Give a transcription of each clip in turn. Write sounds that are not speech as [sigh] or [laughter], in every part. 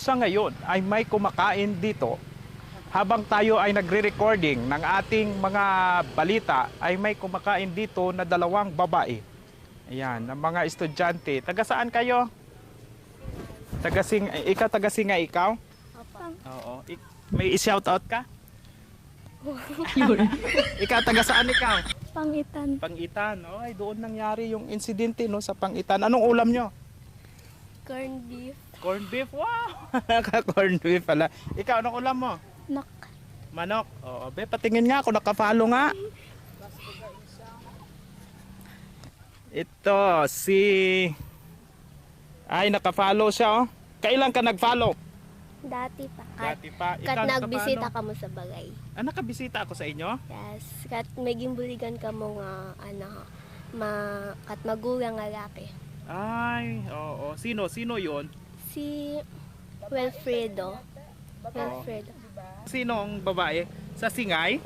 sa ngayon ay may kumakain dito habang tayo ay nagre-recording ng ating mga balita ay may kumakain dito na dalawang babae. Ayan, ng mga estudyante. Taga saan kayo? Taga sing ikaw taga singa ikaw? Oo. Ik- may i-shout out ka? [laughs] ikaw taga saan ikaw? Pangitan. Pangitan. Oh, ay doon nangyari yung insidente no sa Pangitan. Anong ulam nyo? Corned beef. Corned beef. Wow. [laughs] Naka-corned beef pala. Ikaw anong ulam mo? Nak. Manok. Oo, be patingin nga ako nakapalo nga. Ito si Ay nakapalo siya oh. Kailan ka nag-follow? Dati pa. Kat, Dati pa. kat Ikaw nagbisita nakapalo? ka mo sa bagay. Ah, nakabisita ako sa inyo? Yes. Kat may gimbuligan ka mo nga, ano, ma, kat magulang nga laki. Ay, oo. Sino? Sino 'yon? Si Wilfredo. Wilfredo. Sino ang babae? Sa Singay?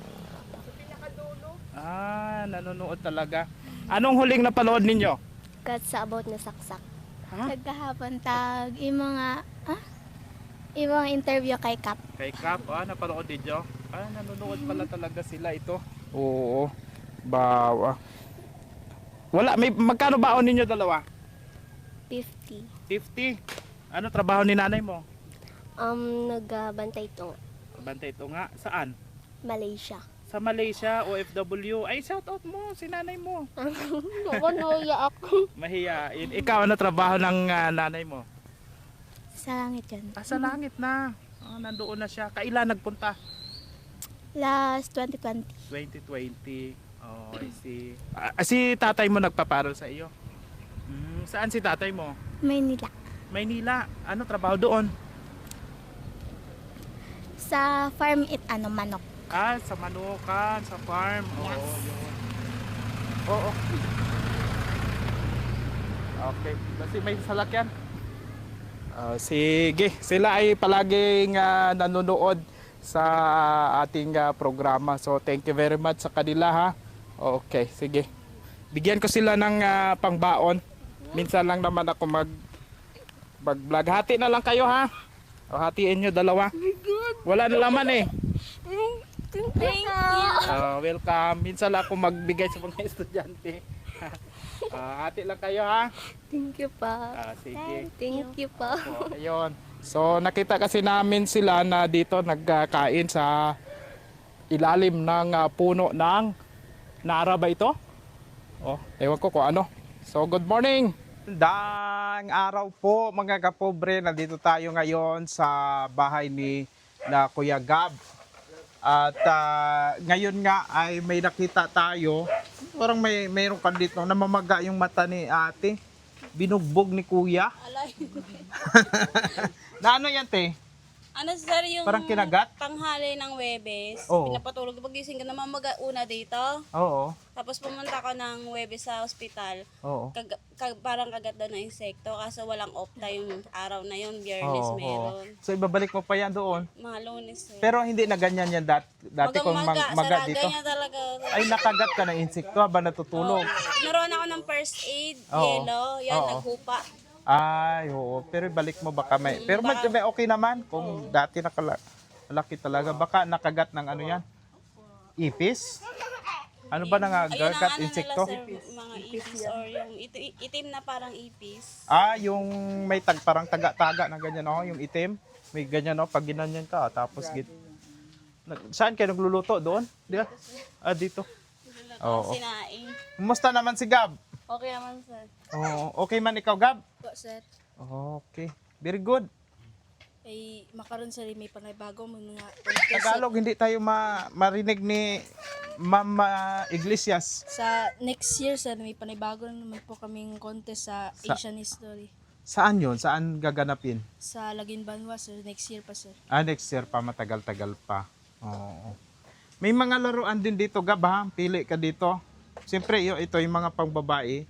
Ah, nanonood talaga. Anong huling napanood ninyo? Kat sa about na saksak. Ha? Nagkahapon tag, yung mga, ah? Yung mga interview kay Kap. Kay Cap, ah, napanood ninyo? Ah, nanonood pala talaga sila ito. Oo. Bawa. Wala, may magkano baon ninyo dalawa? 50. 50. Ano trabaho ni nanay mo? Um, nagbantay ito nga. Bantay ito nga. Saan? Malaysia. Sa Malaysia, OFW. Ay, shout out mo, si nanay mo. [laughs] Ako, nauya ako. Mahiyain. Ikaw, ano trabaho ng ah, nanay mo? Sa langit yan. Ah, sa langit na. Ah, nandoon na siya. Kailan nagpunta? Last 2020. 2020. Oh, I see. Ah, si tatay mo nagpaparal sa iyo? Hmm, saan si tatay mo? Maynila. Maynila. Ano trabaho doon? Sa farm it ano manok. Ah, sa manukan, sa farm. Oo, yun. Oo. Okay. Kasi may salakyan. Ah, sige. Sila ay palaging ah, nanonood sa ating ah, programa. So, thank you very much sa kanila ha. Okay, sige. Bigyan ko sila ng ah, pangbaon. Minsan lang naman ako mag mag-vlog. Hati na lang kayo ha. O, hatiin nyo dalawa. Wala na laman eh. Thank you. Ah, welcome. Minsan lang ako magbigay sa mga [laughs] estudyante. Ah, hati lang kayo ha. Thank you pa. Ah, sige. Thank you pa. So, ayun. So nakita kasi namin sila na dito nagkakain sa ilalim ng ah, puno ng Nara ba ito? Oh, ewan ko kung ano. So good morning. Dang araw po mga kapobre, nandito tayo ngayon sa bahay ni na Kuya Gab. At ah, ngayon nga ay may nakita tayo. Parang may mayroon ka dito namamaga yung mata ni ate. Binugbog ni Kuya. [laughs] na ano yan, te? Ano sir yung Parang kinagat? tanghali ng Webes, Oo. pinapatulog pagising ka naman mag-una dito. Oo. Tapos pumunta ka ng Webes sa ospital. Oo. Kag, kag- parang kagat daw ng insekto kaso walang off time yung araw na yun, biyernes Oo. meron. So ibabalik mo pa yan doon. Mga lunes sir. Pero hindi na ganyan yan dat, dati kung mag, Maga, maga saraga dito. niya talaga. Ay nakagat ka ng insekto habang natutulog. Naroon ako ng first aid, Oo. yellow, yan, Oo. naghupa. Ay, oo. Pero balik mo baka may. Pero may, may okay naman kung dati nakala laki talaga. Baka nakagat ng ano yan? Ipis? Ano ba nangagat? ano Insekto? nila sir, mga ipis or yung iti- itim na parang ipis. Ah, yung may tag parang taga-taga na ganyan oh, yung itim. May ganyan oh, pag ginanyan ka tapos git. Nag- Saan kayo nagluluto doon? Di ba? Ah, dito. Oo. Sinaing. Kumusta naman si Gab? Okay naman sir. Oo, okay man ikaw, Gab? Po, sir. Okay. Very good. Ay, makaroon sa may panabago mga Tagalog, hindi tayo ma marinig ni Mama Iglesias. Sa next year, sir, may panibago na naman po kaming contest sa, Sa- Asian History. Saan yon? Saan gaganapin? Sa Lagin Banwa, sir. Next year pa, sir. Ah, next year pa, matagal-tagal pa. Oo. May mga laruan din dito, Gab, ha? Pili ka dito. Siyempre, ito yung mga pangbabae.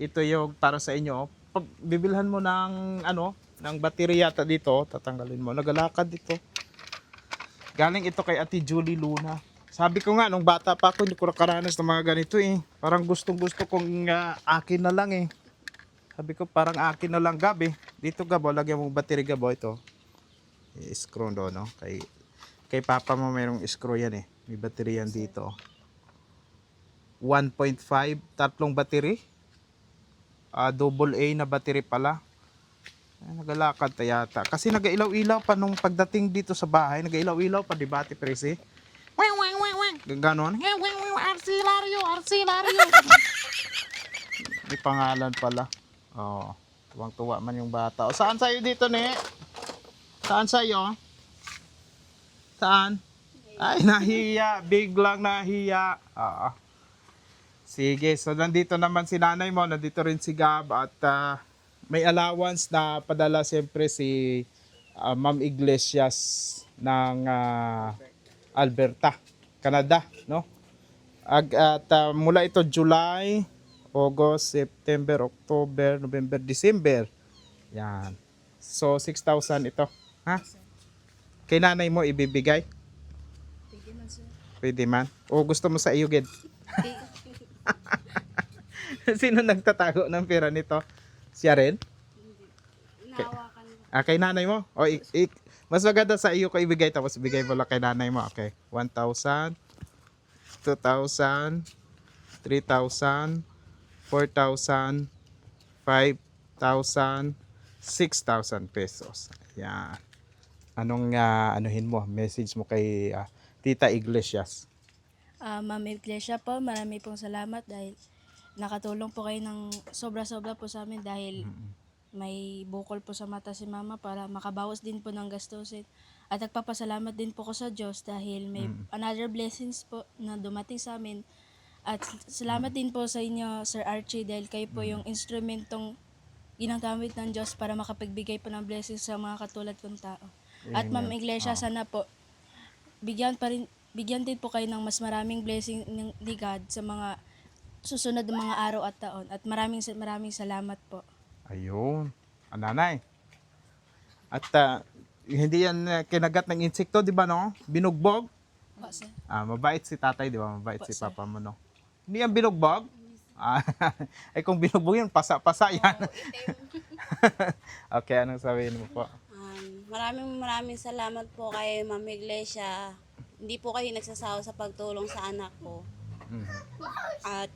Ito yung para sa inyo. Pag bibilhan mo ng, ano, ng baterya ta dito, tatanggalin mo. Nagalakad dito. Galing ito kay Ate Julie Luna. Sabi ko nga, nung bata pa ako, hindi ko nakaranas ng mga ganito eh. Parang gustong-gusto kong ah, akin na lang eh. Sabi ko, parang akin na lang, Gab eh. Dito, Gab, oh, lagyan mo baterya, Gab, oh, ito. I-screw doon, no? Kay, kay papa mo mayroong screw yan eh. May battery yan dito. 1.5, tatlong battery. Ah, double A na battery pala. Ay, nagalakad ta. Kasi nagailaw-ilaw pa nung pagdating dito sa bahay. Nagailaw-ilaw pa, di ba, Ate Presi? Wang, wang, wang, wang. Ganon. Wang, wang, wang, Arsilario, Arsilario. [laughs] May pangalan pala. Oo. Tuwang-tuwa man yung bata. O, saan sa'yo dito, ne? Saan sa'yo? Saan? Ay, nahiya. Biglang nahiya. Oo. Sige, so nandito naman si nanay mo, nandito rin si Gab at ah, may allowance na padala siyempre si ah, Ma'am Iglesias ng ah, Alberta, Canada, no? Ag, at ah, mula ito July, August, September, October, November, December. Yan. So 6,000 ito, ha? Kay nanay mo ibibigay? Pwede man sir. Pwede man. O gusto mo sa iyo, Ged? [laughs] Sino nagtatago ng pera nito? Siya rin? Mo. Ah, kay nanay mo? O, ik, ik, mas maganda sa iyo ko ibigay tapos ibigay mo lang kay nanay mo. Okay. 1,000, 2,000, 3,000, 4,000, 5,000, 6,000 pesos. Yan. Anong ah, anuhin mo? Message mo kay ah, Tita Iglesias. Ah, Ma'am Iglesia po, marami pong salamat dahil nakatulong po kayo ng sobra-sobra po sa amin dahil may bukol po sa mata si mama para makabawas din po ng gastusin. At nagpapasalamat din po ko sa Diyos dahil may another blessings po na dumating sa amin. At salamat din po sa inyo, Sir Archie, dahil kayo po yung instrumentong ginagamit ng Diyos para makapagbigay po ng blessings sa mga katulad kong tao. At Ma'am Iglesia, sana po bigyan pa rin bigyan din po kayo ng mas maraming blessing ng ni God sa mga susunod na mga araw at taon. At maraming maraming salamat po. Ayun. Ang nanay. At ah, hindi yan ah, kinagat ng insekto, di ba no? Binugbog. Po, sir. Ah, mabait si tatay, di ba? Mabait Po, si sir. papa mo, no? Hindi yan binugbog? Ah, [laughs] ay kung binugbog yan, pasa-pasa yan. [laughs] okay, anong sabihin mo po? Um, maraming maraming salamat po kay Ma'am Iglesia. Hindi po kayo nagsasawa sa pagtulong sa anak ko. Mhm. At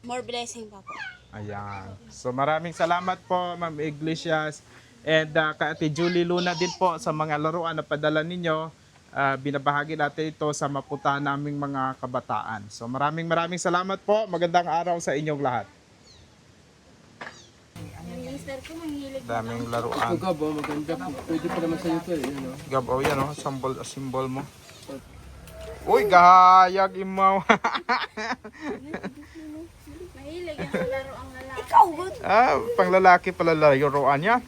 more blessing pa po. Ayan. So maraming salamat po, Ma'am Iglesias. And uh, kay Ate Julie Luna din po sa mga laruan na padala ninyo. Ah, binabahagi natin ito sa maputa naming mga kabataan. So maraming maraming salamat po. Magandang araw sa inyong lahat. Daming laruan. Ito Gab, oh, maganda po. Pwede pa naman sa'yo ito eh. Gab, oh yan oh, symbol, symbol mo. Uy, gahayag imaw. [laughs] Mahilig ang laro ang lalaki. ah, pang lalaki pala laruan niya.